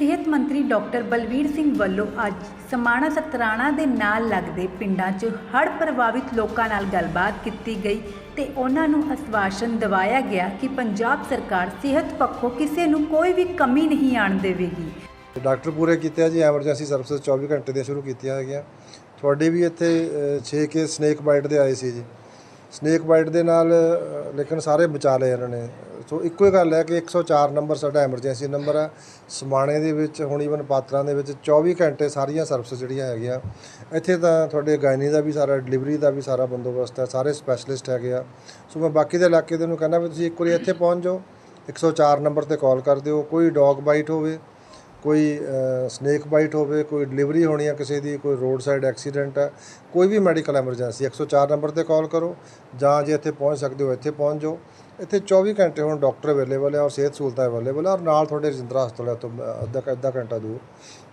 ਸਿਹਤ ਮੰਤਰੀ ਡਾਕਟਰ ਬਲਵੀਰ ਸਿੰਘ ਵੱਲੋਂ ਅੱਜ ਸਮਾਣਾ ਸਤਰਾਣਾ ਦੇ ਨਾਲ ਲੱਗਦੇ ਪਿੰਡਾਂ 'ਚ ਹੜ੍ਹ ਪ੍ਰਭਾਵਿਤ ਲੋਕਾਂ ਨਾਲ ਗੱਲਬਾਤ ਕੀਤੀ ਗਈ ਤੇ ਉਹਨਾਂ ਨੂੰ ਅਸਵਾਸ਼ਨ ਦਿਵਾਇਆ ਗਿਆ ਕਿ ਪੰਜਾਬ ਸਰਕਾਰ ਸਿਹਤ ਪੱਖੋਂ ਕਿਸੇ ਨੂੰ ਕੋਈ ਵੀ ਕਮੀ ਨਹੀਂ ਆਣ ਦੇਵੇਗੀ। ਡਾਕਟਰ ਪੂਰੇ ਕੀਤੇ ਆ ਜੀ, ਐਮਰਜੈਂਸੀ ਸਰਵਿਸ 24 ਘੰਟੇ ਦੀਆਂ ਸ਼ੁਰੂ ਕੀਤੀਆਂ ਹੈਗੀਆਂ। ਤੁਹਾਡੇ ਵੀ ਇੱਥੇ 6 ਕੇ ਸਨੇਕ ਬਾਈਟ ਦੇ ਆਏ ਸੀ ਜੀ। ਸਨੇਕ ਬਾਈਟ ਦੇ ਨਾਲ ਲੇਕਿਨ ਸਾਰੇ ਬਚਾ ਲਏ ਇਹਨਾਂ ਨੇ। ਸੋ ਇੱਕੋ ਹੀ ਗੱਲ ਹੈ ਕਿ 104 ਨੰਬਰ ਸਾਡਾ ਐਮਰਜੈਂਸੀ ਨੰਬਰ ਹੈ। ਸਮਾਣੇ ਦੇ ਵਿੱਚ, ਹੁਣ ਈਵਨ ਪਾਤਰਾਂ ਦੇ ਵਿੱਚ 24 ਘੰਟੇ ਸਾਰੀਆਂ ਸਰਵਿਸ ਜਿਹੜੀਆਂ ਹੈਗੀਆਂ। ਇੱਥੇ ਤਾਂ ਤੁਹਾਡੇ ਗਾਇਨੀ ਦਾ ਵੀ ਸਾਰਾ ਡਿਲੀਵਰੀ ਦਾ ਵੀ ਸਾਰਾ ਬੰਦੋਬਸਤ ਹੈ, ਸਾਰੇ ਸਪੈਸ਼ਲਿਸਟ ਹੈਗੇ ਆ। ਸੋ ਮੈਂ ਬਾਕੀ ਦੇ ਇਲਾਕੇ ਦੇ ਨੂੰ ਕਹਿੰਦਾ ਵੀ ਤੁਸੀਂ ਇੱਕ ਵਾਰੀ ਇੱਥੇ ਪਹੁੰਚ ਜਾਓ 104 ਨੰਬਰ ਤੇ ਕਾਲ ਕਰ ਦਿਓ, ਕੋਈ ਡੌਗ ਬਾਈਟ ਹੋਵੇ ਕੋਈ ਸਨੇਕ ਬਾਈਟ ਹੋਵੇ, ਕੋਈ ਡਿਲੀਵਰੀ ਹੋਣੀ ਆ ਕਿਸੇ ਦੀ, ਕੋਈ ਰੋਡ ਸਾਈਡ ਐਕਸੀਡੈਂਟ ਹੈ ਕੋਈ ਵੀ ਮੈਡੀਕਲ ਐਮਰਜੈਂਸੀ 104 ਨੰਬਰ ਤੇ ਕਾਲ ਕਰੋ, ਜਾਂ ਜੇ ਇੱਥੇ ਪਹੁੰਚ ਸਕਦੇ ਹੋ, ਇੱਥੇ ਪਹੁੰਚ ਜਾਓ। ਇੱਥੇ 24 ਘੰਟੇ ਹੁਣ ਡਾਕਟਰ ਅਵੇਲੇਬਲ ਹੈ ਔਰ ਸਿਹਤ ਸਹੂਲਤਾਂ ਅਵੇਲੇਬਲ ਹੈ ਔਰ ਨਾਲ ਤੁਹਾਡੇ ਰਜਿੰਦਰਾ ਹਸਪਤਾਲ ਹੈ ਤੋਂ ਅੱਧਾ ਅੱਧਾ ਘੰਟਾ ਦੂਰ।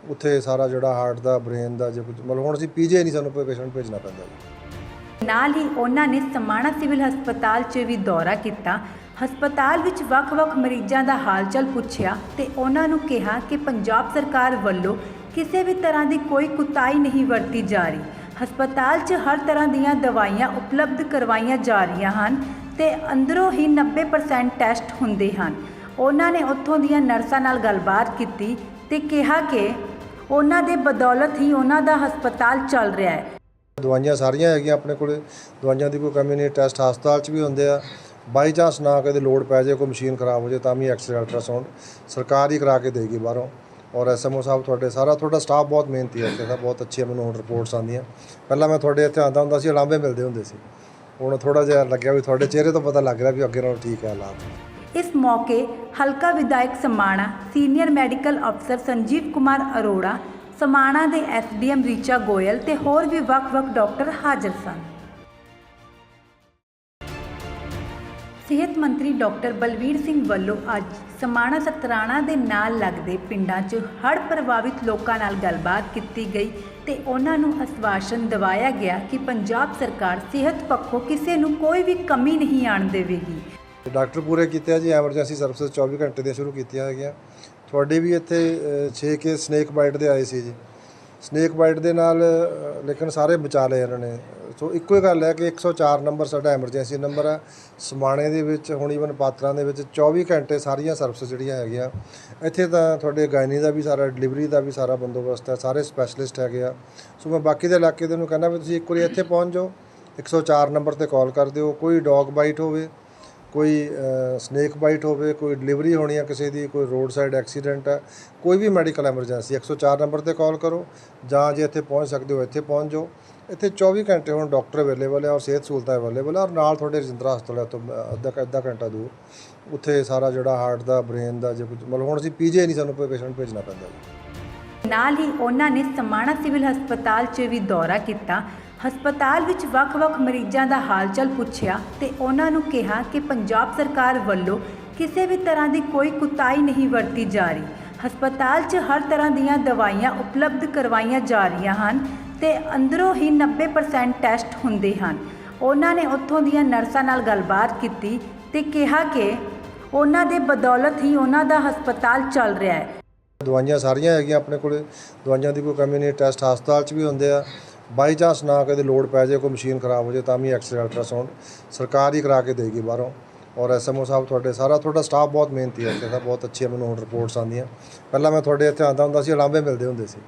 ਉੱਥੇ ਸਾਰਾ ਜਿਹੜਾ ਹਾਰਟ ਦਾ ਬ੍ਰੇਨ ਦਾ, ਜੇ ਕੁਝ, ਮਤਲਬ ਹੁਣ ਅਸੀਂ ਪੀਜੇ ਨਹੀਂ, ਸਾਨੂੰ ਕੋਈ ਪੇਸ਼ੈਂਟ ਭੇਜਣਾ ਪੈਂਦਾ ਜੀ। ਨਾਲ ਹੀ ਉਹਨਾਂ ਨੇ ਸਮਾਣਾ ਸਿਵਲ ਹਸਪਤਾਲ 'ਚ ਵੀ ਦੌਰਾ ਕੀਤਾ। ਹਸਪਤਾਲ ਵਿੱਚ ਵੱਖ-ਵੱਖ ਮਰੀਜ਼ਾਂ ਦਾ ਹਾਲ-ਚਾਲ ਪੁੱਛਿਆ ਤੇ ਉਹਨਾਂ ਨੂੰ ਕਿਹਾ ਕਿ ਪੰਜਾਬ ਸਰਕਾਰ ਵੱਲੋਂ ਕਿਸੇ ਵੀ ਤਰ੍ਹਾਂ ਦੀ ਕੋਈ ਕੁਤਾਈ ਨਹੀਂ ਵਰਤੀ ਜਾ ਰਹੀ। ਹਸਪਤਾਲ 'ਚ ਹਰ ਤਰ੍ਹਾਂ ਦੀਆਂ ਦਵਾਈਆਂ ਉਪਲਬਧ ਕਰਵਾਈਆਂ ਜਾ ਰਹੀਆਂ ਹਨ ਤੇ ਅੰਦਰੋਂ ਹੀ 90% ਟੈਸਟ ਹੁੰਦੇ ਹਨ। ਉਹਨਾਂ ਨੇ ਉੱਥੋਂ ਦੀਆਂ ਨਰਸਾਂ ਨਾਲ ਗੱਲਬਾਤ ਕੀਤੀ ਤੇ ਕਿਹਾ ਕਿ ਉਹਨਾਂ ਦੇ ਬਦੌਲਤ ਹੀ ਉਹਨਾਂ ਦਾ ਹਸਪਤਾਲ ਚੱਲ ਰਿਹਾ ਹੈ। ਦਵਾਈਆਂ ਸਾਰੀਆਂ ਹੈਗੀਆਂ ਆਪਣੇ ਕੋਲ। ਦਵਾਈਆਂ ਦੀ ਕੋਈ ਕਮੀ ਨਹੀਂ, ਟੈਸਟ ਹਸਪਤਾਲ 'ਚ ਵੀ ਹੁੰਦੇ ਆ। ਬਾਈ ਚਾਂਸ ਨਾ ਕਦੇ ਲੋਡ ਪੈ ਜਾਏ, ਕੋਈ ਮਸ਼ੀਨ ਖਰਾਬ ਹੋ ਜਾਏ, ਤਾਂ ਵੀ ਐਕਸਰੇ ਅਲਟਰਾਸਾਊਂਡ ਸਰਕਾਰ ਹੀ ਕਰਾ ਕੇ ਦੇਗੀ ਬਾਹਰੋਂ। ਔਰ ਐਸਐਮਓ ਸਾਹਿਬ ਤੁਹਾਡੇ ਸਾਰਾ, ਤੁਹਾਡਾ ਸਟਾਫ ਬਹੁਤ ਮਿਹਨਤੀ ਹੈ, ਇੱਥੇ ਬਹੁਤ ਅੱਛੀ ਮੈਨੂੰ ਹੁਣ ਰਿਪੋਰਟਸ ਆਉਂਦੀਆਂ। ਪਹਿਲਾਂ ਮੈਂ ਤੁਹਾਡੇ ਇੱਥੇ ਆਉਂਦਾ ਹੁੰਦਾ ਸੀ ਲਾਂਭੇ ਮਿਲਦੇ ਹੁੰਦੇ ਸੀ। ਹੁਣ ਥੋੜਾ ਜਿਹਾ ਲੱਗਿਆ ਵੀ ਤੁਹਾਡੇ ਚਿਹਰੇ ਤੋਂ ਪਤਾ ਲੱਗ ਰਿਹਾ ਵੀ ਅੱਗੇ ਨਾਲੋਂ ਠੀਕ ਹੈ ਹਾਲਾਤ। ਇਸ ਮੌਕੇ ਹਲਕਾ ਵਿਧਾਇਕ ਸਮਾਣਾ ਸੀਨੀਅਰ ਮੈਡੀਕਲ ਅਫਸਰ ਸੰਜੀਵ ਕੁਮਾਰ ਅਰੋੜਾ, ਸਮਾਣਾ ਦੇ ਐਸਡੀਐਮ ਰੀਚਾ ਗੋਇਲ ਤੇ ਹੋਰ ਵੀ ਵੱਖ-ਵੱਖ ਡਾਕਟਰ ਹਾਜ਼ਰ ਸਨ। ਸਿਹਤ ਮੰਤਰੀ ਡਾਕਟਰ ਬਲਵੀਰ ਸਿੰਘ ਵੱਲੋਂ ਅੱਜ ਸਮਾਣਾ ਸਤਰਾਣਾ ਦੇ ਨਾਲ ਲੱਗਦੇ ਪਿੰਡਾਂ 'ਚ ਹੜ੍ਹ ਪ੍ਰਭਾਵਿਤ ਲੋਕਾਂ ਨਾਲ ਗੱਲਬਾਤ ਕੀਤੀ ਗਈ ਤੇ ਉਹਨਾਂ ਨੂੰ ਅਸਵਾਸ਼ਨ ਦਿਵਾਇਆ ਗਿਆ ਕਿ ਪੰਜਾਬ ਸਰਕਾਰ ਸਿਹਤ ਪੱਖੋਂ ਕਿਸੇ ਨੂੰ ਕੋਈ ਵੀ ਕਮੀ ਨਹੀਂ ਆਣ ਦੇਵੇਗੀ। ਡਾਕਟਰ ਪੂਰੇ ਕੀਤੇ ਆ ਜੀ, ਐਮਰਜੈਂਸੀ ਸਰਵਿਸ 24 ਘੰਟੇ ਦੀਆਂ ਸ਼ੁਰੂ ਕੀਤੀਆਂ ਹੈਗੀਆਂ। ਤੁਹਾਡੇ ਵੀ ਇੱਥੇ 6 ਕੇ ਸਨੇਕ ਬਾਈਟ ਦੇ ਆਏ ਸੀ ਜੀ। ਸਨੇਕ ਬਾਈਟ ਦੇ ਨਾਲ ਲੇਕਿਨ ਸਾਰੇ ਬਚਾ ਲਏ ਇਹਨਾਂ ਨੇ। ਸੋ ਇੱਕੋ ਹੀ ਗੱਲ ਹੈ ਕਿ 104 ਨੰਬਰ ਸਾਡਾ ਐਮਰਜੈਂਸੀ ਨੰਬਰ ਹੈ। ਸਮਾਣੇ ਦੇ ਵਿੱਚ, ਹੁਣ ਈਵਨ ਪਾਤਰਾਂ ਦੇ ਵਿੱਚ 24 ਘੰਟੇ ਸਾਰੀਆਂ ਸਰਵਿਸ ਜਿਹੜੀਆਂ ਹੈਗੀਆਂ। ਇੱਥੇ ਤਾਂ ਤੁਹਾਡੇ ਗਾਇਨੀ ਦਾ ਵੀ ਸਾਰਾ ਡਿਲੀਵਰੀ ਦਾ ਵੀ ਸਾਰਾ ਬੰਦੋਬਸਤ ਹੈ। ਸਾਰੇ ਸਪੈਸ਼ਲਿਸਟ ਹੈਗੇ ਆ। ਸੋ ਮੈਂ ਬਾਕੀ ਦੇ ਇਲਾਕੇ ਦੇ ਨੂੰ ਕਹਿੰਦਾ ਵੀ ਤੁਸੀਂ ਇੱਕ ਵਾਰੀ ਇੱਥੇ ਪਹੁੰਚ ਜਾਓ। 104 ਨੰਬਰ ਤੇ ਕਾਲ ਕਰ ਦਿਓ। ਕੋਈ ਡੌਗ ਬਾਈਟ ਹੋਵੇ ਕੋਈ ਸਨੇਕ ਬਾਈਟ ਹੋਵੇ, ਕੋਈ ਡਿਲੀਵਰੀ ਹੋਣੀ ਆ ਕਿਸੇ ਦੀ, ਕੋਈ ਰੋਡ ਸਾਈਡ ਐਕਸੀਡੈਂਟ ਹੈ ਕੋਈ ਵੀ ਮੈਡੀਕਲ ਐਮਰਜੈਂਸੀ 104 ਨੰਬਰ ਤੇ ਕਾਲ ਕਰੋ ਜਾਂ ਜੇ ਇੱਥੇ ਪਹੁੰਚ ਸਕਦੇ ਹੋ, ਇੱਥੇ ਪਹੁੰਚ ਜਾਓ। ਇੱਥੇ 24 ਘੰਟੇ ਹੁਣ ਡਾਕਟਰ ਅਵੇਲੇਬਲ ਹੈ ਔਰ ਸਿਹਤ ਸਹੂਲਤਾਂ ਅਵੇਲੇਬਲ ਹੈ ਔਰ ਨਾਲ ਤੁਹਾਡੇ ਰਜਿੰਦਰਾ ਹਸਪਤਾਲ ਹੈ ਤੋਂ ਅੱਧਾ ਅੱਧਾ ਘੰਟਾ ਦੂਰ। ਉੱਥੇ ਸਾਰਾ ਜਿਹੜਾ ਹਾਰਟ ਦਾ ਬ੍ਰੇਨ ਦਾ, ਜੇ ਕੁਝ, ਮਤਲਬ ਹੁਣ ਅਸੀਂ ਪੀਜੇ ਨਹੀਂ ਸਾਨੂੰ ਕੋਈ ਪੇਸ਼ੈਂਟ ਭੇਜਣਾ ਪੈਂਦਾ ਜੀ। ਨਾਲ ਹੀ ਉਹਨਾਂ ਨੇ ਸਮਾਣਾ ਸਿਵਲ ਹਸਪਤਾਲ 'ਚ ਵੀ ਦੌਰਾ ਕੀਤਾ ਹਸਪਤਾਲ ਵਿੱਚ ਵੱਖ-ਵੱਖ ਮਰੀਜ਼ਾਂ ਦਾ ਹਾਲ-ਚਾਲ ਪੁੱਛਿਆ ਤੇ ਉਹਨਾਂ ਨੂੰ ਕਿਹਾ ਕਿ ਪੰਜਾਬ ਸਰਕਾਰ ਵੱਲੋਂ ਕਿਸੇ ਵੀ ਤਰ੍ਹਾਂ ਦੀ ਕੋਈ ਕੁਤਾਈ ਨਹੀਂ ਵਰਤੀ ਜਾ ਰਹੀ। ਹਸਪਤਾਲ 'ਚ ਹਰ ਤਰ੍ਹਾਂ ਦੀਆਂ ਦਵਾਈਆਂ ਉਪਲਬਧ ਕਰਵਾਈਆਂ ਜਾ ਰਹੀਆਂ ਹਨ ਤੇ ਅੰਦਰੋਂ ਹੀ 90% ਟੈਸਟ ਹੁੰਦੇ ਹਨ। ਉਹਨਾਂ ਨੇ ਉੱਥੋਂ ਦੀਆਂ ਨਰਸਾਂ ਨਾਲ ਗੱਲਬਾਤ ਕੀਤੀ ਤੇ ਕਿਹਾ ਕਿ ਉਹਨਾਂ ਦੇ ਬਦੌਲਤ ਹੀ ਉਹਨਾਂ ਦਾ ਹਸਪਤਾਲ ਚੱਲ ਰਿਹਾ ਹੈ। ਦਵਾਈਆਂ ਸਾਰੀਆਂ ਹੈਗੀਆਂ ਆਪਣੇ ਕੋਲ। ਦਵਾਈਆਂ ਦੀ ਕੋਈ ਕਮੀ ਨਹੀਂ। ਟੈਸਟ ਹਸਪਤਾਲ 'ਚ ਵੀ ਹੁੰਦੇ ਆ। ਬਾਈ ਚਾਂਸ ਨਾ ਕਦੇ ਲੋਡ ਪੈ ਜਾਏ, ਕੋਈ ਮਸ਼ੀਨ ਖਰਾਬ ਹੋ ਜਾਏ, ਤਾਂ ਵੀ ਐਕਸਰੇ ਅਲਟਰਾਸਾਊਂਡ ਸਰਕਾਰ ਹੀ ਕਰਾ ਕੇ ਦੇਗੀ ਬਾਹਰੋਂ। ਔਰ ਐਸਐਮਓ ਸਾਹਿਬ ਤੁਹਾਡੇ ਸਾਰਾ, ਤੁਹਾਡਾ ਸਟਾਫ ਬਹੁਤ ਮਿਹਨਤੀ ਹੈ ਇੱਥੇ ਦਾ, ਬਹੁਤ ਅੱਛੀ ਮੈਨੂੰ ਹੁਣ ਰਿਪੋਰਟਸ ਆਉਂਦੀਆਂ। ਪਹਿਲਾਂ ਮੈਂ ਤੁਹਾਡੇ ਇੱਥੇ ਆਉਂਦਾ ਹੁੰਦਾ ਸੀ ਲਾਂਭੇ ਮਿਲਦੇ ਹੁੰਦੇ ਸੀ।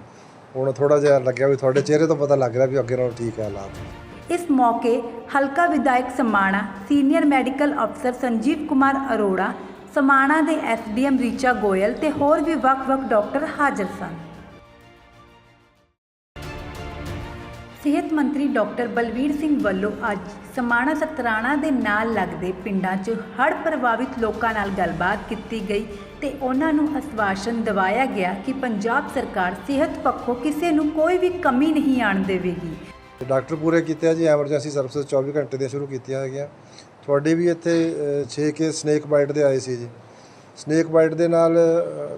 ਹੁਣ ਥੋੜਾ ਜਿਹਾ ਲੱਗਿਆ ਵੀ ਤੁਹਾਡੇ ਚਿਹਰੇ ਤੋਂ ਪਤਾ ਲੱਗ ਰਿਹਾ ਵੀ ਅੱਗੇ ਨਾਲੋਂ ਠੀਕ ਹੈ ਹਾਲਾਤ। ਇਸ ਮੌਕੇ ਹਲਕਾ ਵਿਧਾਇਕ ਸਮਾਣਾ, ਸੀਨੀਅਰ ਮੈਡੀਕਲ ਅਫਸਰ ਸੰਜੀਵ ਕੁਮਾਰ ਅਰੋੜਾ, ਸਮਾਣਾ ਦੇ ਐਸਡੀਐਮ ਰੀਚਾ ਗੋਇਲ ਤੇ ਹੋਰ ਵੀ ਵੱਖ-ਵੱਖ ਡਾਕਟਰ ਹਾਜ਼ਰ ਸਨ। ਸਿਹਤ ਮੰਤਰੀ ਡਾਕਟਰ ਬਲਵੀਰ ਸਿੰਘ ਵੱਲੋਂ ਅੱਜ ਸਮਾਣਾ ਸਤਰਾਣਾ ਦੇ ਨਾਲ ਲੱਗਦੇ ਪਿੰਡਾਂ 'ਚ ਹੜ੍ਹ ਪ੍ਰਭਾਵਿਤ ਲੋਕਾਂ ਨਾਲ ਗੱਲਬਾਤ ਕੀਤੀ ਗਈ ਤੇ ਉਹਨਾਂ ਨੂੰ ਅਸਵਾਸ਼ਨ ਦਿਵਾਇਆ ਗਿਆ ਕਿ ਪੰਜਾਬ ਸਰਕਾਰ ਸਿਹਤ ਪੱਖੋਂ ਕਿਸੇ ਨੂੰ ਕੋਈ ਵੀ ਕਮੀ ਨਹੀਂ ਆਣ ਦੇਵੇਗੀ। ਡਾਕਟਰ ਪੂਰੇ ਕੀਤੇ ਆ ਜੀ, ਐਮਰਜੈਂਸੀ ਸਰਵਿਸ 24 ਘੰਟੇ ਦੀਆਂ ਸ਼ੁਰੂ ਕੀਤੀਆਂ ਹੈਗੀਆਂ। ਤੁਹਾਡੇ ਵੀ ਇੱਥੇ 6 ਕੇ ਸਨੇਕ ਬਾਈਟ ਦੇ ਆਏ ਸੀ ਜੀ। ਸਨੇਕ ਬਾਈਟ ਦੇ ਨਾਲ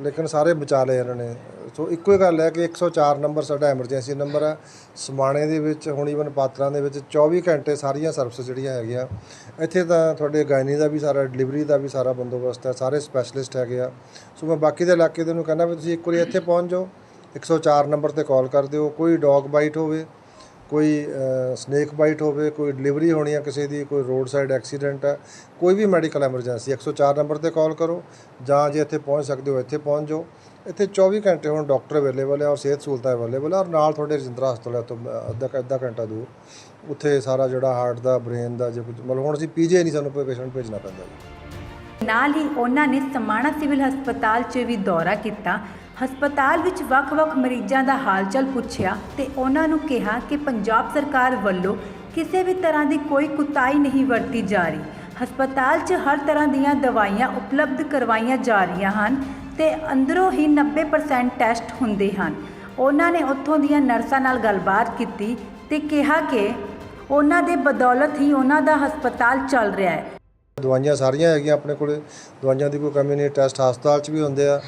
ਲੇਕਿਨ ਸਾਰੇ ਬਚਾ ਲਏ ਇਹਨਾਂ ਨੇ। ਸੋ ਇੱਕੋ ਹੀ ਗੱਲ ਹੈ ਕਿ 104 ਨੰਬਰ ਸਾਡਾ ਐਮਰਜੈਂਸੀ ਨੰਬਰ ਹੈ। ਸਮਾਣੇ ਦੇ ਵਿੱਚ, ਹੁਣ ਈਵਨ ਪਾਤਰਾਂ ਦੇ ਵਿੱਚ 24 ਘੰਟੇ ਸਾਰੀਆਂ ਸਰਵਿਸ ਜਿਹੜੀਆਂ ਹੈਗੀਆਂ। ਇੱਥੇ ਤਾਂ ਤੁਹਾਡੇ ਗਾਇਨੀ ਦਾ ਵੀ ਸਾਰਾ ਡਿਲੀਵਰੀ ਦਾ ਵੀ ਸਾਰਾ ਬੰਦੋਬਸਤ ਹੈ। ਸਾਰੇ ਸਪੈਸ਼ਲਿਸਟ ਹੈਗੇ ਆ। ਸੋ ਮੈਂ ਬਾਕੀ ਦੇ ਇਲਾਕੇ ਦੇ ਨੂੰ ਕਹਿੰਦਾ ਵੀ ਤੁਸੀਂ ਇੱਕ ਵਾਰੀ ਇੱਥੇ ਪਹੁੰਚ ਜਾਓ। 104 ਨੰਬਰ ਤੇ ਕਾਲ ਕਰ ਦਿਓ। ਕੋਈ ਡੌਗ ਬਾਈਟ ਹੋਵੇ ਕੋਈ ਸਨੇਕ ਬਾਈਟ ਹੋਵੇ, ਕੋਈ ਡਿਲੀਵਰੀ ਹੋਣੀ ਆ ਕਿਸੇ ਦੀ, ਕੋਈ ਰੋਡ ਸਾਈਡ ਐਕਸੀਡੈਂਟ ਹੈ ਕੋਈ ਵੀ ਮੈਡੀਕਲ ਐਮਰਜੈਂਸੀ 104 ਨੰਬਰ ਤੇ ਕਾਲ ਕਰੋ, ਜਾਂ ਜੇ ਇੱਥੇ ਪਹੁੰਚ ਸਕਦੇ ਹੋ, ਇੱਥੇ ਪਹੁੰਚ ਜਾਓ। ਇੱਥੇ 24 ਘੰਟੇ ਹੁਣ ਡਾਕਟਰ ਅਵੇਲੇਬਲ ਹੈ ਔਰ ਸਿਹਤ ਸਹੂਲਤਾਂ ਅਵੇਲੇਬਲ ਹੈ ਔਰ ਨਾਲ ਤੁਹਾਡੇ ਰਜਿੰਦਰਾ ਹਸਪਤਾਲ ਹੈ ਤੋਂ ਅੱਧਾ ਕੁ- ਅੱਧਾ ਘੰਟਾ ਦੂਰ। ਉੱਥੇ ਸਾਰਾ ਜਿਹੜਾ ਹਾਰਟ ਦਾ ਬ੍ਰੇਨ ਦਾ, ਜੇ ਕੁਝ, ਮਤਲਬ ਹੁਣ ਅਸੀਂ ਪੀਜੀ ਨਹੀਂ ਸਾਨੂੰ ਕੋਈ ਪੇਸ਼ੈਂਟ ਭੇਜਣਾ ਪੈਂਦਾ ਜੀ। ਨਾਲ ਹੀ ਉਹਨਾਂ ਨੇ ਸਮਾਣਾ ਸਿਵਲ ਹਸਪਤਾਲ 'ਚ ਵੀ ਦੌਰਾ ਕੀਤਾ। ਹਸਪਤਾਲ ਵਿੱਚ ਵੱਖ-ਵੱਖ ਮਰੀਜ਼ਾਂ ਦਾ ਹਾਲਚਲ ਪੁੱਛਿਆ ਤੇ ਉਹਨਾਂ ਨੂੰ ਕਿਹਾ ਕਿ ਪੰਜਾਬ ਸਰਕਾਰ ਵੱਲੋਂ ਕਿਸੇ ਵੀ ਤਰ੍ਹਾਂ ਦੀ ਕੋਈ ਕੁਤਾਈ ਨਹੀਂ ਵਰਤੀ ਜਾ ਰਹੀ। ਹਸਪਤਾਲ 'ਚ ਹਰ ਤਰ੍ਹਾਂ ਦੀਆਂ ਦਵਾਈਆਂ ਉਪਲਬਧ ਕਰਵਾਈਆਂ ਜਾ ਰਹੀਆਂ ਹਨ ਤੇ ਅੰਦਰੋਂ ਹੀ 90% ਟੈਸਟ ਹੁੰਦੇ ਹਨ। ਉਹਨਾਂ ਨੇ ਉੱਥੋਂ ਦੀਆਂ ਨਰਸਾਂ ਨਾਲ ਗੱਲਬਾਤ ਕੀਤੀ ਤੇ ਕਿਹਾ ਕਿ ਉਹਨਾਂ ਦੇ ਬਦੌਲਤ ਹੀ ਉਹਨਾਂ ਦਾ ਹਸਪਤਾਲ ਚੱਲ ਰਿਹਾ ਹੈ। ਦਵਾਈਆਂ ਸਾਰੀਆਂ ਹੈਗੀਆਂ ਆਪਣੇ ਕੋਲੇ। ਦਵਾਈਆਂ ਦੀ ਕੋਈ ਕਮੀ ਨਹੀਂ, ਟੈਸਟ ਹਸਪਤਾਲ 'ਚ ਵੀ ਹੁੰਦੇ ਆ।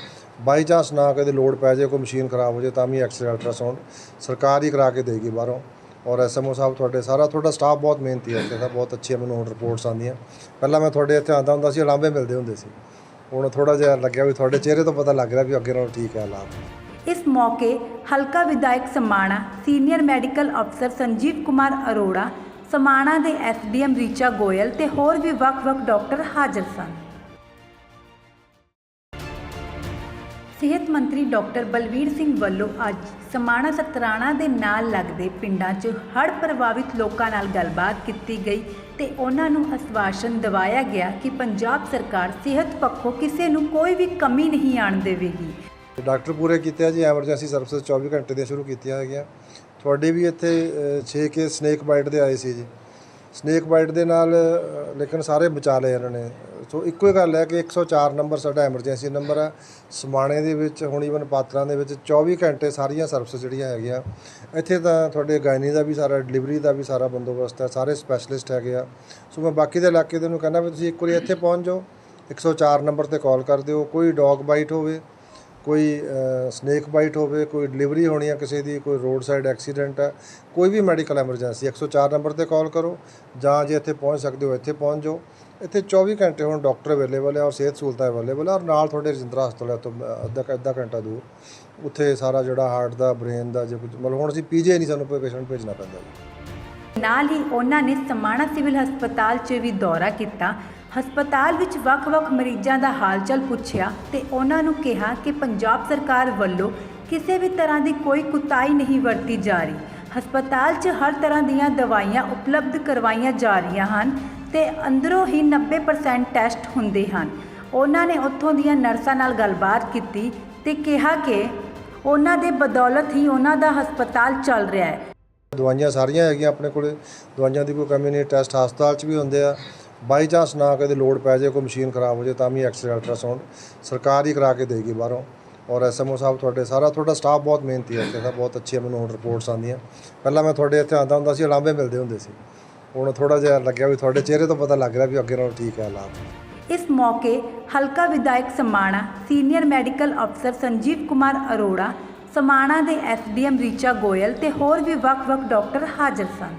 ਬਾਈ ਚਾਂਸ ਨਾ ਕਦੇ ਲੋਡ ਪੈ ਜਾਏ, ਕੋਈ ਮਸ਼ੀਨ ਖਰਾਬ ਹੋ ਜਾਏ, ਤਾਂ ਵੀ ਐਕਸਰੇ, ਅਲਟਰਾਸਾਊਂਡ ਸਰਕਾਰ ਹੀ ਕਰਾ ਕੇ ਦੇਗੀ ਬਾਹਰੋਂ। ਔਰ ਐਸਐਮਓ ਸਾਹਿਬ ਤੁਹਾਡੇ ਸਾਰਾ, ਤੁਹਾਡਾ ਸਟਾਫ ਬਹੁਤ ਮਿਹਨਤੀ ਹੈ ਇੱਥੇ ਬਹੁਤ ਅੱਛੀਆਂ ਮੈਨੂੰ ਹੁਣ ਰਿਪੋਰਟਸ ਆਉਂਦੀਆਂ। ਪਹਿਲਾਂ ਮੈਂ ਤੁਹਾਡੇ ਇੱਥੇ ਆਉਂਦਾ ਹੁੰਦਾ ਸੀ ਉਲਾਂਭੇ ਮਿਲਦੇ ਹੁੰਦੇ ਸੀ। ਹੁਣ ਥੋੜਾ ਜਿਹਾ ਲੱਗਿਆ ਵੀ ਤੁਹਾਡੇ ਚਿਹਰੇ ਤੋਂ ਪਤਾ ਲੱਗ ਰਿਹਾ ਵੀ ਅੱਗੇ ਨਾਲੋਂ ਠੀਕ ਹੈ ਹਾਲਾਤ। ਇਸ ਮੌਕੇ ਹਲਕਾ ਵਿਧਾਇਕ ਸਮਾਣਾ, ਸੀਨੀਅਰ ਮੈਡੀਕਲ ਅਫਸਰ ਸੰਜੀਵ ਕੁਮਾਰ ਅਰੋੜਾ ਸਮਾਣਾ ਦੇ ਐਸਡੀਐਮ ਰੀਚਾ ਗੋਇਲ ਤੇ ਹੋਰ ਵੀ ਵੱਖ-ਵੱਖ ਡਾਕਟਰ ਹਾਜ਼ਰ ਸਨ। ਸਿਹਤ ਮੰਤਰੀ ਡਾਕਟਰ ਬਲਵੀਰ ਸਿੰਘ ਵੱਲੋਂ ਅੱਜ ਸਮਾਣਾ ਸਤਰਾਣਾ ਦੇ ਨਾਲ ਲੱਗਦੇ ਪਿੰਡਾਂ 'ਚ ਹੜ੍ਹ ਪ੍ਰਭਾਵਿਤ ਲੋਕਾਂ ਨਾਲ ਗੱਲਬਾਤ ਕੀਤੀ ਗਈ ਤੇ ਉਹਨਾਂ ਨੂੰ ਅਸਵਾਸ਼ਨ ਦਿਵਾਇਆ ਗਿਆ ਕਿ ਪੰਜਾਬ ਸਰਕਾਰ ਸਿਹਤ ਪੱਖੋਂ ਕਿਸੇ ਨੂੰ ਕੋਈ ਵੀ ਕਮੀ ਨਹੀਂ ਆਣ ਦੇਵੇਗੀ। ਡਾਕਟਰ ਪੂਰੇ ਕੀਤੇ ਆ ਜੀ, ਐਮਰਜੈਂਸੀ ਸਰਵਿਸ 24 ਘੰਟੇ ਦੀਆਂ ਸ਼ੁਰੂ ਕੀਤੀਆਂ ਹੈਗੀਆਂ। ਤੁਹਾਡੇ ਵੀ ਇੱਥੇ 6 ਕੇ ਸਨੇਕ ਬਾਈਟ ਦੇ ਆਏ ਸੀ ਜੀ। ਸਨੇਕ ਬਾਈਟ ਦੇ ਨਾਲ ਲੇਕਿਨ ਸਾਰੇ ਬਚਾ ਲਏ ਇਹਨਾਂ ਨੇ। ਸੋ ਇੱਕੋ ਹੀ ਗੱਲ ਹੈ ਕਿ 104 ਨੰਬਰ ਸਾਡਾ ਐਮਰਜੈਂਸੀ ਨੰਬਰ ਹੈ ਸਮਾਣੇ ਦੇ ਵਿੱਚ, ਹੁਣ ਈਵਨ ਪਾਤਰਾਂ ਦੇ ਵਿੱਚ 24 ਘੰਟੇ ਸਾਰੀਆਂ ਸਰਵਿਸ ਜਿਹੜੀਆਂ ਹੈਗੀਆਂ। ਇੱਥੇ ਤਾਂ ਤੁਹਾਡੇ ਗਾਇਨੀ ਦਾ ਵੀ ਸਾਰਾ, ਡਿਲੀਵਰੀ ਦਾ ਵੀ ਸਾਰਾ ਬੰਦੋਬਸਤ ਹੈ, ਸਾਰੇ ਸਪੈਸ਼ਲਿਸਟ ਹੈਗੇ ਆ। ਸੋ ਮੈਂ ਬਾਕੀ ਦੇ ਇਲਾਕੇ ਦੇ ਨੂੰ ਕਹਿੰਦਾ ਵੀ ਤੁਸੀਂ ਇੱਕ ਵਾਰੀ ਇੱਥੇ ਪਹੁੰਚ ਜਾਓ 104 ਨੰਬਰ ਤੇ ਕਾਲ ਕਰ ਦਿਓ। ਕੋਈ ਡੌਗ ਬਾਈਟ ਹੋਵੇ ਕੋਈ ਸਨੇਕ ਬਾਈਟ ਹੋਵੇ, ਕੋਈ ਡਿਲੀਵਰੀ ਹੋਣੀ ਆ ਕਿਸੇ ਦੀ, ਕੋਈ ਰੋਡ ਸਾਈਡ ਐਕਸੀਡੈਂਟ ਹੈ ਕੋਈ ਵੀ ਮੈਡੀਕਲ ਐਮਰਜੈਂਸੀ 104 ਨੰਬਰ ਤੇ ਕਾਲ ਕਰੋ, ਜਾਂ ਜੇ ਇੱਥੇ ਪਹੁੰਚ ਸਕਦੇ ਹੋ, ਇੱਥੇ ਪਹੁੰਚ ਜਾਓ। ਇੱਥੇ 24 ਘੰਟੇ ਹੁਣ ਡਾਕਟਰ ਅਵੇਲੇਬਲ ਹੈ ਔਰ ਸਿਹਤ ਸਹੂਲਤਾਂ ਅਵੇਲੇਬਲ ਹੈ ਔਰ ਨਾਲ ਤੁਹਾਡੇ ਰਜਿੰਦਰਾ ਹਸਪਤਾਲ ਹੈ ਤੋਂ ਅੱਧਾ ਅੱਧਾ ਘੰਟਾ ਦੂਰ। ਉੱਥੇ ਸਾਰਾ ਜਿਹੜਾ ਹਾਰਟ ਦਾ ਬ੍ਰੇਨ ਦਾ, ਜੇ ਕੁਝ ਮਤਲਬ ਹੁਣ ਅਸੀਂ ਪੀਜੀ ਨਹੀਂ, ਸਾਨੂੰ ਕੋਈ ਪੇਸ਼ੈਂਟ ਭੇਜਣਾ ਪੈਂਦਾ ਨਾਲ ਹੀ ਉਹਨਾਂ ਨੇ ਸਮਾਣਾ ਸਿਵਲ ਹਸਪਤਾਲ 'ਚ ਵੀ ਦੌਰਾ ਕੀਤਾ। ਹਸਪਤਾਲ ਵਿੱਚ ਵੱਖ-ਵੱਖ ਮਰੀਜ਼ਾਂ ਦਾ ਹਾਲਚਲ ਪੁੱਛਿਆ ਤੇ ਉਹਨਾਂ ਨੂੰ ਕਿਹਾ ਕਿ ਪੰਜਾਬ ਸਰਕਾਰ ਵੱਲੋਂ ਕਿਸੇ ਵੀ ਤਰ੍ਹਾਂ ਦੀ ਕੋਈ ਕੁਤਾਈ ਨਹੀਂ ਵਰਤੀ ਜਾ ਰਹੀ। ਹਸਪਤਾਲ 'ਚ ਹਰ ਤਰ੍ਹਾਂ ਦੀਆਂ ਦਵਾਈਆਂ ਉਪਲਬਧ ਕਰਵਾਈਆਂ ਜਾ ਰਹੀਆਂ ਹਨ ਤੇ ਅੰਦਰੋਂ ਹੀ 90% ਟੈਸਟ ਹੁੰਦੇ ਹਨ। ਉਹਨਾਂ ਨੇ ਉੱਥੋਂ ਦੀਆਂ ਨਰਸਾਂ ਨਾਲ ਗੱਲਬਾਤ ਕੀਤੀ ਤੇ ਕਿਹਾ ਕਿ ਉਹਨਾਂ ਦੇ ਬਦੌਲਤ ਹੀ ਉਹਨਾਂ ਦਾ ਹਸਪਤਾਲ ਚੱਲ ਰਿਹਾ ਹੈ। ਦਵਾਈਆਂ ਸਾਰੀਆਂ ਹੈਗੀਆਂ ਆਪਣੇ ਕੋਲ। ਦਵਾਈਆਂ ਦੀ ਕੋਈ ਕਮੀ ਨਹੀਂ, ਟੈਸਟ ਹਸਪਤਾਲ 'ਚ ਵੀ ਹੁੰਦੇ ਆ। ਬਾਈ ਚਾਂਸ ਨਾ ਕਦੇ ਲੋਡ ਪੈ ਜਾਏ, ਕੋਈ ਮਸ਼ੀਨ ਖਰਾਬ ਹੋ ਜਾਏ, ਤਾਂ ਵੀ ਐਕਸਰੇ ਅਲਟਰਾਸਾਊਂਡ ਸਰਕਾਰ ਹੀ ਕਰਾ ਕੇ ਦੇਗੀ ਬਾਹਰੋਂ। ਔਰ ਐਸਐਮਓ ਸਾਹਿਬ ਤੁਹਾਡੇ ਸਾਰਾ, ਤੁਹਾਡਾ ਸਟਾਫ ਬਹੁਤ ਮਿਹਨਤੀ ਹੈ ਇੱਥੇ ਬਹੁਤ ਅੱਛੀਆਂ ਮੈਨੂੰ ਹੁਣ ਰਿਪੋਰਟਸ ਆਉਂਦੀਆਂ। ਪਹਿਲਾਂ ਮੈਂ ਤੁਹਾਡੇ ਇੱਥੇ ਆਉਂਦਾ ਹੁੰਦਾ ਸੀ ਉਲਾਂਭੇ ਮਿਲਦੇ ਹੁੰਦੇ ਸੀ। ਹੁਣ ਥੋੜਾ ਜਿਹਾ ਲੱਗਿਆ ਵੀ ਤੁਹਾਡੇ ਚਿਹਰੇ ਤੋਂ ਪਤਾ ਲੱਗ ਰਿਹਾ ਵੀ ਅੱਗੇ ਨਾਲੋਂ ਠੀਕ ਹੈ ਹਾਲਾਤ ਇਸ ਮੌਕੇ ਹਲਕਾ ਵਿਧਾਇਕ ਸਮਾਣਾ, ਸੀਨੀਅਰ ਮੈਡੀਕਲ ਅਫਸਰ ਸੰਜੀਵ ਕੁਮਾਰ ਅਰੋੜਾ, ਸਮਾਣਾ ਦੇ ਐਸਡੀਐਮ ਰੀਚਾ ਗੋਇਲ ਤੇ ਹੋਰ ਵੀ ਵੱਖ-ਵੱਖ ਡਾਕਟਰ ਹਾਜ਼ਰ ਸਨ।